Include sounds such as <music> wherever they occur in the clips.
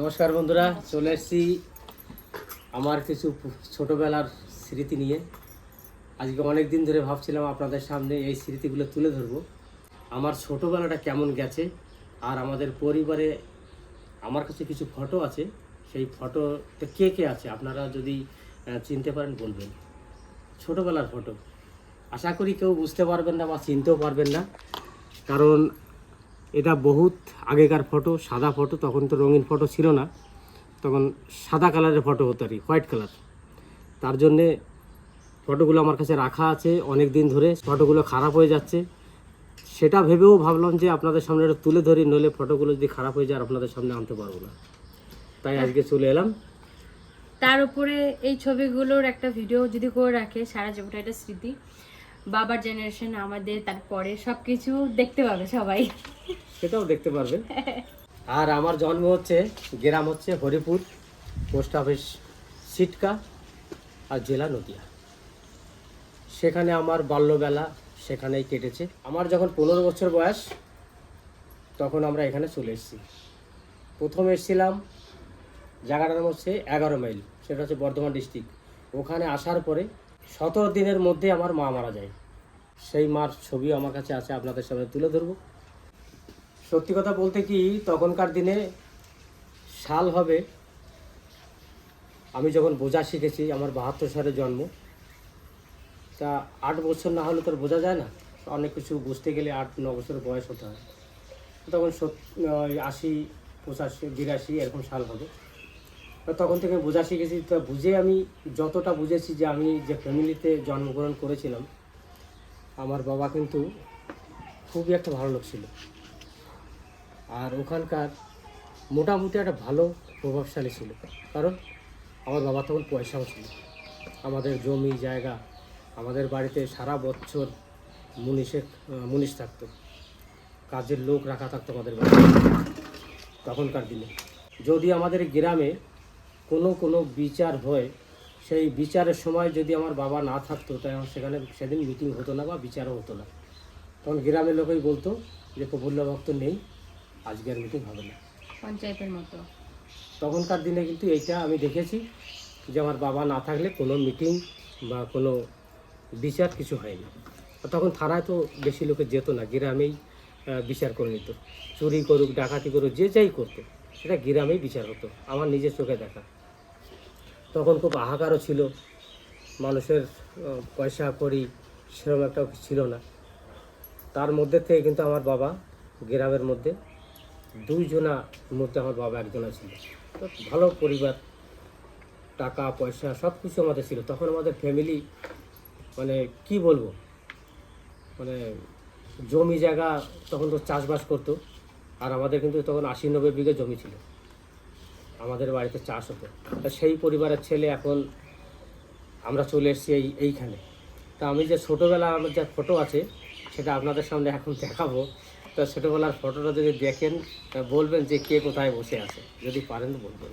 নমস্কার বন্ধুরা, চলে এসেছি আমার কিছু ছোটবেলার স্মৃতি নিয়ে। আজকে অনেক দিন ধরে ভাবছিলাম আপনাদের সামনে এই স্মৃতিগুলো তুলে ধরবো। আমার ছোটবেলাটা কেমন গেছে আর আমাদের পরিবারে আমার কাছে কিছু ফটো আছে, সেই ফটোতে কে কে আছে আপনারা যদি চিনতে পারেন বলবেন। ছোটবেলার ফটো। আশা করি কেউ বুঝতে পারবেন না বা চিনতেও পারবেন না, কারণ এটা বহুত আগেকার ফটো সাদা ফটো তখন তো রঙিন ফটো ছিল না। তখন সাদা কালারের ফটো হতো আর হোয়াইট কালার তার জন্যে ফটোগুলো আমার কাছে রাখা আছে অনেক দিন ধরে ফটোগুলো খারাপ হয়ে যাচ্ছে। সেটা ভেবেও ভাবলাম যে আপনাদের সামনে এটা তুলে ধরি, নইলে ফটোগুলো যদি খারাপ হয়ে যায় আপনাদের সামনে আনতে পারব না। তাই আজকে চলে এলাম। তার উপরে এই ছবিগুলোর একটা ভিডিও যদি করে রাখে, সারা জীবনটা একটা স্মৃতি। বাবার জেনারেশন আমাদের, তারপরে সবকিছু দেখতে পাবে সবাই। সেটাও দেখতে পারবেন আর আমার জন্ম হচ্ছে, গ্রাম হচ্ছে হরিপুর, পোস্ট অফিস সিটকা আর জেলা নদিয়া। সেখানে আমার বাল্যবেলা সেখানেই কেটেছে। আমার যখন পনেরো বছর বয়স, তখন আমরা এখানে চলে এসেছি। প্রথম এসেছিলাম জায়গাটার নাম হচ্ছে এগারো মাইল, সেটা হচ্ছে বর্ধমান ডিস্ট্রিক্ট। ওখানে আসার পরে সতেরো দিনের মধ্যে আমার মা মারা যায়। সেই মার ছবি আমার কাছে আছে, আপনাদের সামনে তুলে ধরবো। সত্যি কথা বলতে কি, তখনকার দিনে সাল হবে। আমি যখন বোঝা শিখেছি, আমার বাহাত্তর সালে জন্ম। তা আট বছর না হলে তো আর বোঝা যায় না। অনেক কিছু বুঝতে গেলে আট ন বছর বয়স হতে হয়। তখন সত- ওই আশি, পঁচাশি, বিরাশি এরকম সাল হবে। তখন থেকে বোঝা শিখেছি। তা বুঝে আমি যতটা বুঝেছি যে আমি যে ফ্যামিলিতে জন্মগ্রহণ করেছিলাম আমার বাবা কিন্তু খুবই একটা ভালো লোক ছিল। আর ওখানকার মোটামুটি একটা ভালো প্রভাবশালী ছিল। কারণ আমার বাবা তখন পয়সাও ছিল। আমাদের জমি, জায়গা, আমাদের বাড়িতে সারা বছর মুনিশে মুনিশ থাকতো। কাজের লোক রাখা থাকতো আমাদের বাড়িতে তখনকার দিনে। যদি আমাদের গ্রামে কোনো কোনো বিচার হয় সেই বিচারের সময় যদি আমার বাবা না থাকতো তাই আমার সেখানে সেদিন মিটিং হতো না বা বিচারও হতো না। তখন গ্রামের লোকেই বলতো যে প্রফুল্ল ভক্ত নেই আজকের মিটিং হবে না। পঞ্চায়েতের মতো। তখনকার দিনে কিন্তু এইটা আমি দেখেছি যে আমার বাবা না থাকলে কোনো মিটিং বা কোনো বিচার কিছু হয়নি আর তখন থানায় তো বেশি লোকে যেত না গ্রামেই বিচার করে নিত। চুরি করুক ডাকাতি করুক যে যাই করতো সেটা গ্রামেই বিচার হতো। আমার নিজের চোখে দেখা। তখন খুব হাহাকারও ছিল। মানুষের পয়সা করি সেরকম একটা ছিল না। তার মধ্যে থেকে কিন্তু আমার বাবা গ্রামের মধ্যে দুইজনা মধ্যে আমার বাবা একজনা ছিল। তো ভালো পরিবার, টাকা, পয়সা সব কিছু আমাদের ছিল। তখন আমাদের ফ্যামিলি মানে কি বলব? মানে জমি জায়গা তখন তো চাষবাস করতো। আর আমাদের কিন্তু তখন আশি নব্বই বিঘে জমি ছিল। আমাদের বাড়িতে চাষ হতো। তা সেই পরিবারের ছেলে এখন আমরা চলে এসেছি এই, এইখানে। তা আমি যে ছোটোবেলা আমার যে ফটো আছে, সেটা আপনাদের সামনে এখন দেখাবো। তো ছোটোবেলার ফটোটা যদি দেখেন বলবেন যে কে কোথায় বসে আছে। যদি পারেন বলবেন।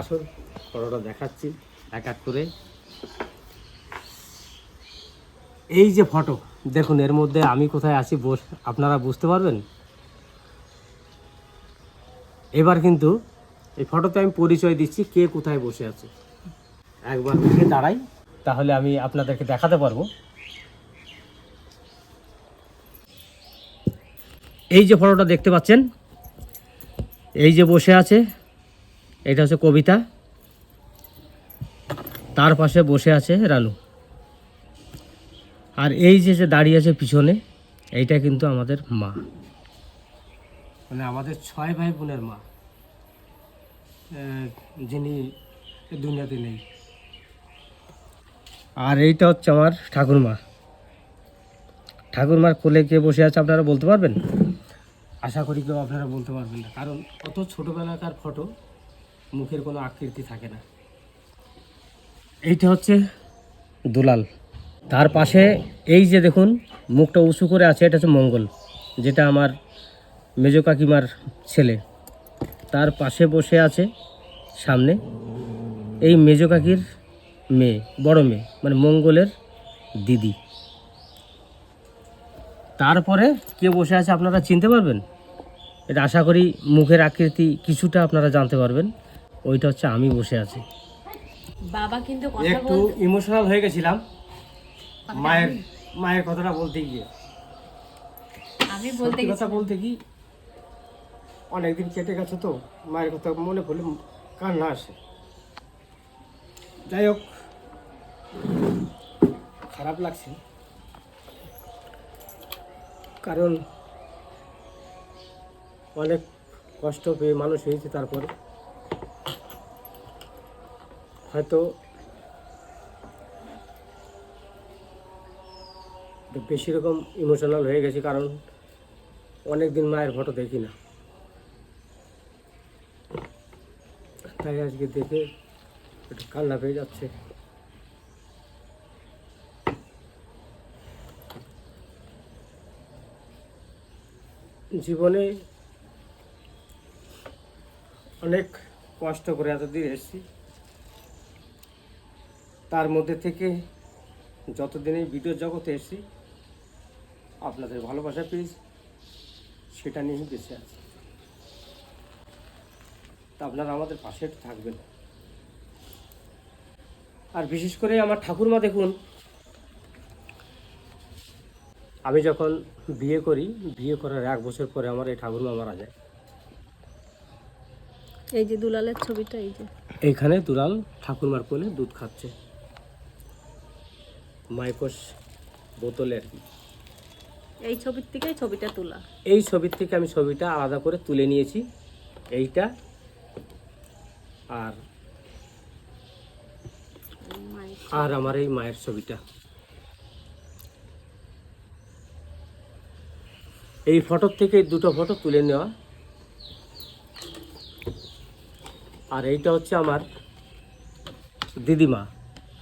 আসুন ফটোটা দেখাচ্ছি এক এক করে। এই যে ফটো দেখুন, এর মধ্যে আমি কোথায় আছি বস আপনারা বুঝতে পারবেন? এবার কিন্তু এই ফটোতে আমি পরিচয় দিচ্ছি কে কোথায় বসে আছে। একবার উঠে দাঁড়াই। তাহলে আমি আপনাদেরকে দেখাতে পারব। এই যে ফটোটা দেখতে পাচ্ছেন, এই যে বসে আছে, এটা হচ্ছে কবিতা। তার পাশে বসে আছে রানু আর এই যে যে দাঁড়িয়ে আছে পিছনে, এইটা কিন্তু আমাদের মা। মানে আমাদের ছয় ভাই বোনের মা। যিনি দুনিয়াতে নেই। আর এইটা হচ্ছে আমার ঠাকুরমা। ঠাকুরমার কোলে কে বসে আছে আপনারা বলতে পারবেন? আশা করি কেউ আপনারা বলতে পারবেন না কারণ অত ছোটোবেলাকার ফটো মুখের কোনো আকৃতি থাকে না। এইটা হচ্ছে দুলাল। তার পাশে এই যে দেখুন মুখটা উঁচু করে আছে এটা হচ্ছে মঙ্গল যেটা আমার মেজো কাকিমার ছেলে। তার পাশে বসে আছে সামনে এই মেজো কাকির মেয়ে বড় মেয়ে মানে মঙ্গলের দিদি। তারপরে কে বসে আছে আপনারা চিনতে পারবেন? এটা আশা করি মুখের আকৃতি কিছুটা আপনারা জানতে পারবেন। ওইটা হচ্ছে আমি বসে আছি। বাবা কিন্তু একটু ইমোশনাল হয়ে গেছিলাম। মায়ের মায়ের কথাটা বলতে গিয়ে। আমি বলতে কথা বলতে কি অনেকদিন কেটে গেছে তো, মায়ের কথা মনে পড়লে কান্না আসে। যাই হোক, খারাপ লাগছে। কারণ অনেক কষ্ট পেয়ে মানুষ হয়েছে তারপরে। হয়তো বেশি রকম ইমোশনাল হয়ে গেছি, কারণ অনেক দিন মায়ের ফটো দেখি না। তাই আজকে দেখে একটু কান্না পেয়ে যাচ্ছে। জীবনে অনেক কষ্ট করে এতদিন এসেছি। তার মধ্যে থেকে যতদিন ভিডিও জগতে এসেছি, আপনাদের ভালোবাসা পেয়েছি, সেটা নিয়েই বেঁচে আছি। তা আপনারা আমাদের পাশে থাকবেন। আর বিশেষ করে আমার ঠাকুরমা দেখুন। আমি যখন বিয়ে করি বিয়ে করার এক বছর পরে আমার এই ঠাকুরমা মারা যায়। এই যে দুলালের ছবিটা এই যে। এইখানে দুলাল ঠাকুরমার কোলে দুধ খাচ্ছে। মাইকোস বোতলে আর কি। এই ছবির থেকেই ছবিটা তোলা। এই ছবির থেকে আমি ছবিটা আলাদা করে তুলে নিয়েছি। এইটা আর আর আমার এই মায়ের ছবিটা। এই ফটোর থেকে দুটো ফটো তুলে নেওয়া। আর এইটা হচ্ছে আমার দিদিমা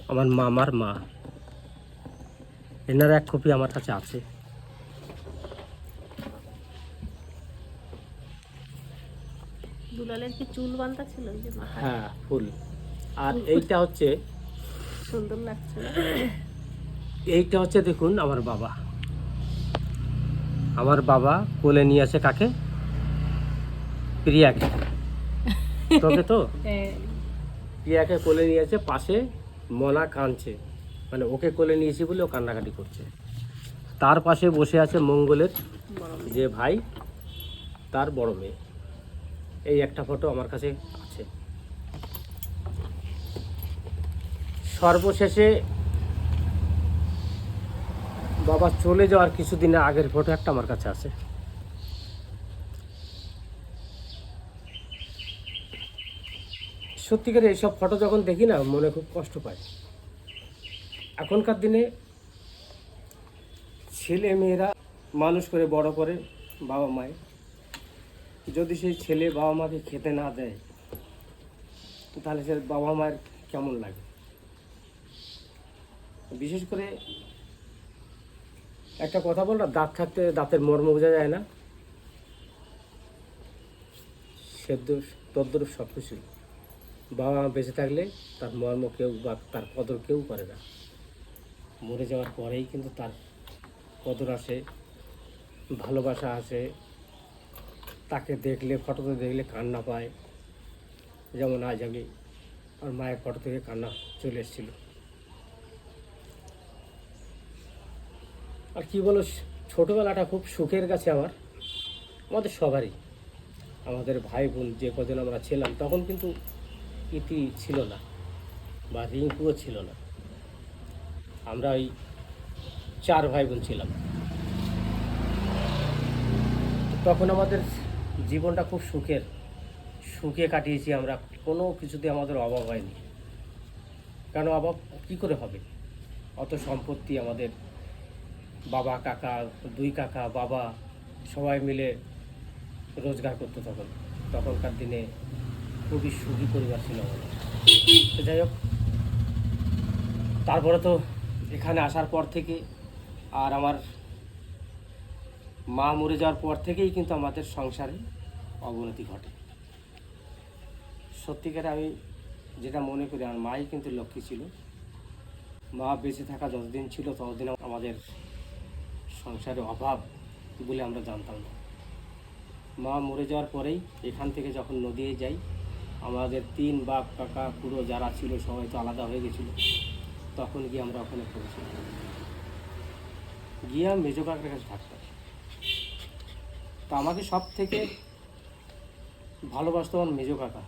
আমার মামার মা। এনার এক কপি আমার কাছে আছে। দুলালের কি চুল বাঁধা ছিল যে হ্যাঁ ফুল। আর এইটা হচ্ছে সুন্দর লাগছে এইটা হচ্ছে দেখুন আমার বাবা। আমার বাবা কোলে নিয়ে আসে কাকে? প্রিয়াকে। তোকে তো? <laughs> হ্যাঁ। প্রিয়াকে কোলে নিয়ে আসে পাশে মনা কাঁদছে। মানে ওকে কোলে নিয়েছি বলে ও কান্নাকাটি করছে। তার পাশে বসে আছে মঙ্গলের যে ভাই তার বড় মেয়ে। এই একটা ফটো আমার কাছে আছে। সর্বশেষে বাবা চলে যাওয়ার কিছুদিন আগের ফটো একটা আমার কাছে আছে। সত্যিকার এইসব ফটো যখন দেখি না, মনে খুব কষ্ট পায়। এখনকার দিনে ছেলে মেয়েরা মানুষ করে, বড় করে বাবা মায়ে যদি সেই ছেলে বাবা মাকে খেতে না দেয় তাহলে সে বাবা মায়ের কেমন লাগে? বিশেষ করে একটা কথা বল না, দাঁত থাকতে দাঁতের মর্ম বোঝা যায় না? সেদ্ধ, তদ্রুপ সব কিছুই বাবা মা বেঁচে থাকলে তার মর্ম কেউ বা তার কদর কেউ করে না। মরে যাওয়ার পরেই কিন্তু তার কদর আসে, ভালোবাসা আসে তাকে দেখলে, ফটোতে দেখলে কান্না পায়। যেমন আজ আমি আর মায়ের ফটো থেকে কান্না চলে এসেছিল। আর কি বলো, ছোটোবেলাটা খুব সুখের কাছে আমার। আমাদের সবারই। আমাদের ভাই বোন যে কজন আমরা ছিলাম, তখন কিন্তু ইতি ছিল না বা রিঙ্কুও ছিল না। আমরা ওই চার ভাই বোন ছিলাম। তখন আমাদের জীবনটা খুব সুখের, সুখে কাটিয়েছি আমরা। কোনো কিছুতে আমাদের অভাব হয়নি। কেন অভাব? কী করে হবে? অত সম্পত্তি আমাদের বাবা, কাকা, দুই কাকা, বাবা সবাই মিলে রোজগার করতো তখন। তখনকার দিনে খুবই সুখী পরিবার ছিল আমাদের। যাই হোক, তারপরে তো এখানে আসার পর থেকে আর আমার মা মরে যাওয়ার পর থেকেই কিন্তু আমাদের সংসারে অবনতি ঘটে। সত্যিকার আমি যেটা মনে করি, আমার মাই কিন্তু লক্ষ্মী ছিল। মা বেঁচে থাকা যতদিন ছিল, ততদিন আমাদের সংসারে অভাব বলে আমরা জানতাম না। মা মরে যাওয়ার পরেই এখান থেকে যখন নদীয়ে যাই, আমাদের তিন বাপ কাকা পুরো যারা ছিল, সবাই তো আলাদা হয়ে গেছিল। তখন গিয়ে আমরা ওখানে পড়েছি গিয়ে মেজো কাকার কাছে থাকতাম তো আমাকে সব থেকে ভালোবাসতো আমার মেজো কাকা।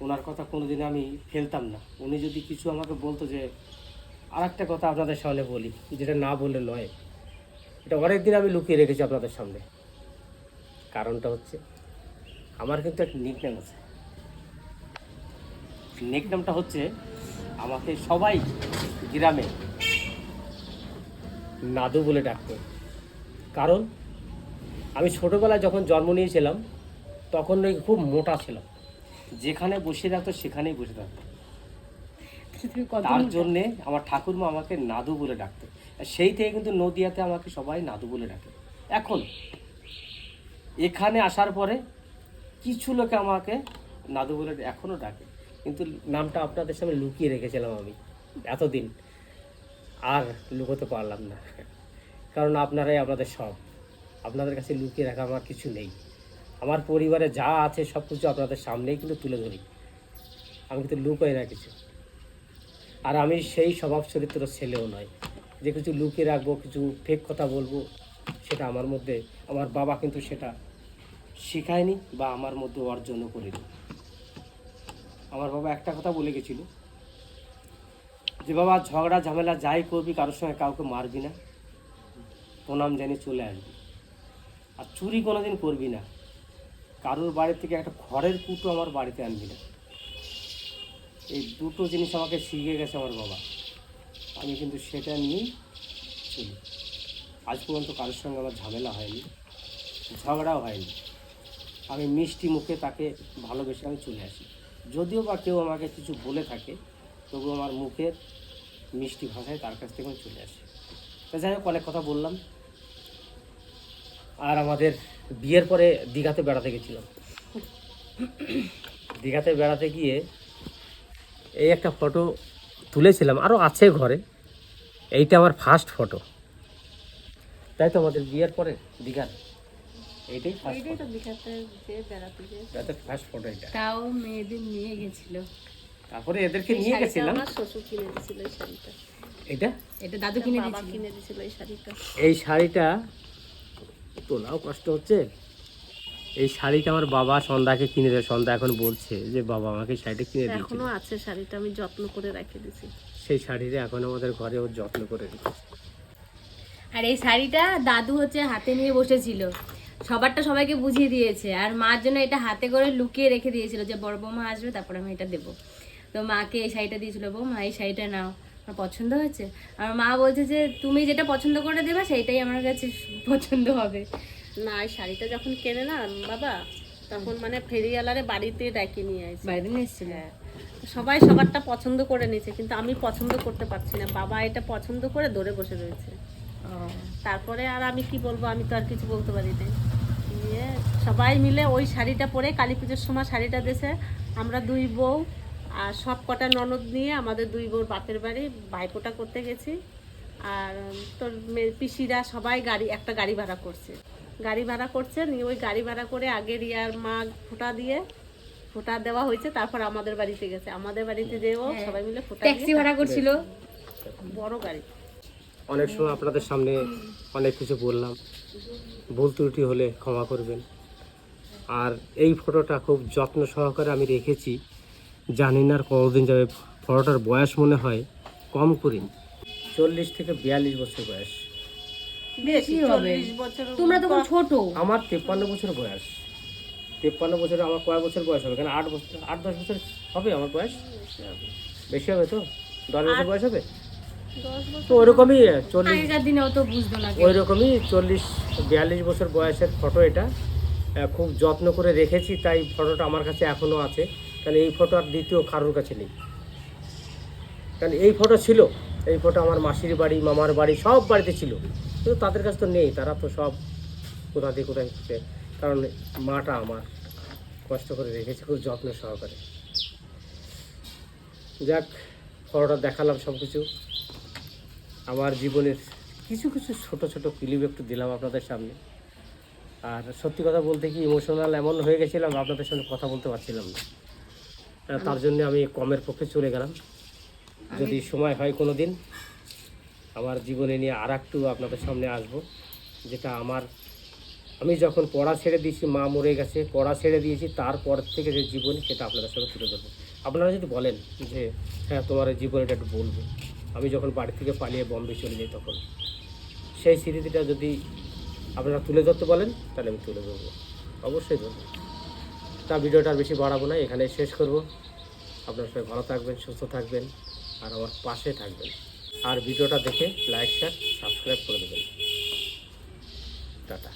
ওনার কথা কোনোদিন আমি ফেলতাম না। উনি যদি কিছু আমাকে বলতো যে আর একটা কথা আপনাদের সামনে বলি যেটা না বললে নয়। এটা অনেক দিন আমি লুকিয়ে রেখেছি আপনাদের সামনে। কারণটা হচ্ছে, আমার কিন্তু একটা নিকনেম আছে। নিকনেমটা হচ্ছে, আমাকে সবাই গ্রামে নাদু বলে ডাকতো। কারণ, আমি ছোটোবেলায় যখন জন্ম নিয়েছিলাম তখন ওই খুব মোটা ছিল। যেখানে বসে রাখতো সেখানেই বসে থাকতো। তুমি তার জন্যে আমার ঠাকুরমা আমাকে নাদু বলে ডাকতো। সেই থেকে কিন্তু নদিয়াতে আমাকে সবাই নাদু বলে ডাকে। এখন এখানে আসার পরে কিছু লোকে আমাকে নাদু বলে এখনও ডাকে। কিন্তু নামটা আপনাদের সামনে লুকিয়ে রেখেছিলাম আমি এতদিন। আর লুকোতে পারলাম না। কারণ আপনারাই আপনাদের সব। আপনাদের কাছে লুকিয়ে রাখা আমার কিছু নেই। আমার পরিবারে যা আছে সব কিছু আপনাদের সামনেই কিন্তু তুলে ধরি। আমি কিন্তু লুকোই না কিছু। আর আমি সেই স্বভাব চরিত্র ছেলেও নয়। যে কিছু লুকিয়ে রাখব, কিছু ফেক কথা বলব, সেটা আমার মধ্যে, আমার বাবা কিন্তু সেটা শেখায়নি বা আমার মধ্যে অর্জনও করেনি। আমার বাবা একটা কথা বলে গেছিল, যে বাবা, ঝগড়া, ঝামেলা যাই করবি, কারোর সঙ্গে কাউকে মারবি না। প্রণাম জানি চলে আসবি। আর চুরি কোনোদিন করবি না। কারোর বাড়ি থেকে একটা খড়ের কুটো আমার বাড়িতে আনবি না এই দুটো জিনিস আমাকে শিখে গেছে আমার বাবা। আমি কিন্তু সেটা নিয়েই চলি। আজ পর্যন্ত কারোর সঙ্গে আমার ঝামেলা হয়নি, ঝগড়াও হয়নি। আমি মিষ্টি মুখে তাকে ভালোবেসে আমি চলে আসি। যদিও বা কেউ আমাকে কিছু বলে থাকে তবু আমার মুখের মিষ্টি ভাষায় তার কাছ থেকে আমি চলে আসি। তা যাই হোক, অনেক কথা বললাম। আর আমাদের বিয়ের পরে দীঘাতে বেড়াতে গেছিলাম। দীঘাতে বেড়াতে গিয়ে এই একটা ফটো তুলেছিলাম আরও আছে ঘরে। এইটা আমার ফার্স্ট ফটো তাই তো আমাদের বিয়ের পরে দীঘার এইটাই ফার্স্ট ফটো এটা ফার্স্ট ফটো এটা। তাও মেয়েদের নিয়ে গেছিল। তারপরে এদেরকে নিয়ে গেছিলাম। আমার শ্বশুর কিনে দিয়েছিল শাড়িটা। এটা? এটা দাদু কিনে দিয়েছিল। কিনে দিয়েছিল এই শাড়িটা। এই শাড়িটা তোলাও কষ্ট হচ্ছে। এই শাড়িটা আমার বাবা সন্ধ্যাকে কিনে দেয় সন্ধ্যা এখন বলছে যে বাবা আমাকে শাড়িটা কিনে দিয়েছিল এখনও আছে শাড়িটা আমি যত্ন করে রেখে দিয়েছি সেই শাড়িটা এখন আমাদের ঘরে ও যত্ন করে রেখেছে। আর এই শাড়িটা দাদু হচ্ছে হাতে নিয়ে বসেছিল। সবারটা সবাইকে বুঝিয়ে দিয়েছে। আর মার জন্য এটা হাতে করে লুকিয়ে রেখে দিয়েছিল যে বড় বৌমা আসবে তারপরে আমি এটা দেবো। তো মাকে এই শাড়িটা দিয়েছিল বৌমা এই শাড়িটা নাও। আমার পছন্দ হয়েছে? আর মা বলছে যে তুমি যেটা পছন্দ করে দেবে সেইটাই আমার কাছে পছন্দ হবে। না এই শাড়িটা যখন কেনে না বাবা তখন মানে ফেরিওয়ালারে বাড়িতে ডেকে নিয়ে আসে বাইরে নিয়ে এসেছিল? হ্যাঁ। সবাই সবারটা পছন্দ করে নিয়েছে কিন্তু আমি পছন্দ করতে পারছি না। বাবা এটা পছন্দ করে দৌড়ে বসে রয়েছে। তারপরে আর আমি কি বলব আমি তো আর কিছু বলতে পারি না সবাই মিলে ওই শাড়িটা পরে কালী পুজোর সময় শাড়িটা দেশে আমরা দুই বউ আর সব কটা ননদ নিয়ে আমাদের দুই বউর বাপের বাড়ি ভাইফোঁটা করতে গেছি। আর তোর মে- পিসিরা সবাই গাড়ি একটা গাড়ি ভাড়া করছে। গাড়ি ভাড়া করছে নিয়ে ওই গাড়ি ভাড়া করে আগে রিয়ার মা ফোঁটা দিয়ে ফোঁটা দেওয়া হয়েছে তারপর আমাদের বাড়িতে গেছে। আমাদের বাড়িতে যেও সবাই মিলে ফোঁটা ট্যাক্সি ভাড়া করছিল? বড় গাড়ি। অনেক সময় আপনাদের সামনে অনেক কিছু বললাম। ভুল ত্রুটি হলে ক্ষমা করবেন। আর এই ফটোটা খুব যত্ন সহকারে আমি রেখেছি। জানি না আর কতদিন যাবে। ফটোটার বয়স মনে হয় কম করি চল্লিশ থেকে বিয়াল্লিশ বছর বয়স। বেশি হবে? তোমরা তখন ছোট। আমার তেপ্পান্ন বছর বয়স। তেপ্পান্ন বছরে আমার কয় বছর বয়স হবে? কেন আট বছর আট দশ বছর হবে আমার বয়স? বেশি হবে তো? দশ বছর বয়স হবে? তো ওরকমই চল্লিশ আগেকার দিনে অত বুঝতো না কেউ। ওই রকমই চল্লিশ বিয়াল্লিশ বছর বয়সের ফটো এটা। খুব যত্ন করে রেখেছি তাই ফটোটা আমার কাছে এখনও আছে। কারণ এই ফটো আর দ্বিতীয় কারোর কাছে নেই। কারণ এই ফটো ছিল, এই ফটো আমার মাসির বাড়ি, মামার বাড়ি, সব বাড়িতে ছিল। কিন্তু তাদের কাছে তো নেই, তারা তো সব কোথা দিয়ে কোথায় হচ্ছে। কারণ মাটা আমার, কষ্ট করে রেখেছে, খুব যত্ন সহকারে। যাক ফটোটা দেখালাম সব কিছু আমার জীবনের কিছু কিছু ছোট ছোট ক্লিপ একটু দিলাম আপনাদের সামনে। আর সত্যি কথা বলতে কি ইমোশনাল এমন হয়ে গেছিলাম, আপনাদের সঙ্গে কথা বলতে পারছিলাম না। তার জন্য আমি কমের পক্ষে চলে গেলাম। যদি সময় হয় কোনো দিন আমার জীবনে নিয়ে আর একটু আপনাদের সামনে আসব যেটা আমার আমি যখন পড়া ছেড়ে দিয়েছি মা মরে গেছে পড়া ছেড়ে দিয়েছি তারপর থেকে যে জীবনী সেটা আপনাদের সঙ্গে তুলে ধরবো। আপনারা যদি বলেন যে হ্যাঁ তোমার এই জীবনীটা একটু বলব। আমি যখন বাড়ি থেকে পালিয়ে বম্বে চলে যাই তখন সেই স্মৃতিটা যদি আপনারা তুলে ধরতে বলেন তাহলে আমি তুলে ধরবো। অবশ্যই ধরবো। তা ভিডিওটা বেশি বাড়াবো না, এখানে শেষ করব। আপনার সবাই ভালো থাকবেন, সুস্থ থাকবেন, আর আমার পাশে থাকবেন। আর ভিডিওটা দেখে লাইক শেয়ার সাবস্ক্রাইব করে দেবেন। টাটা।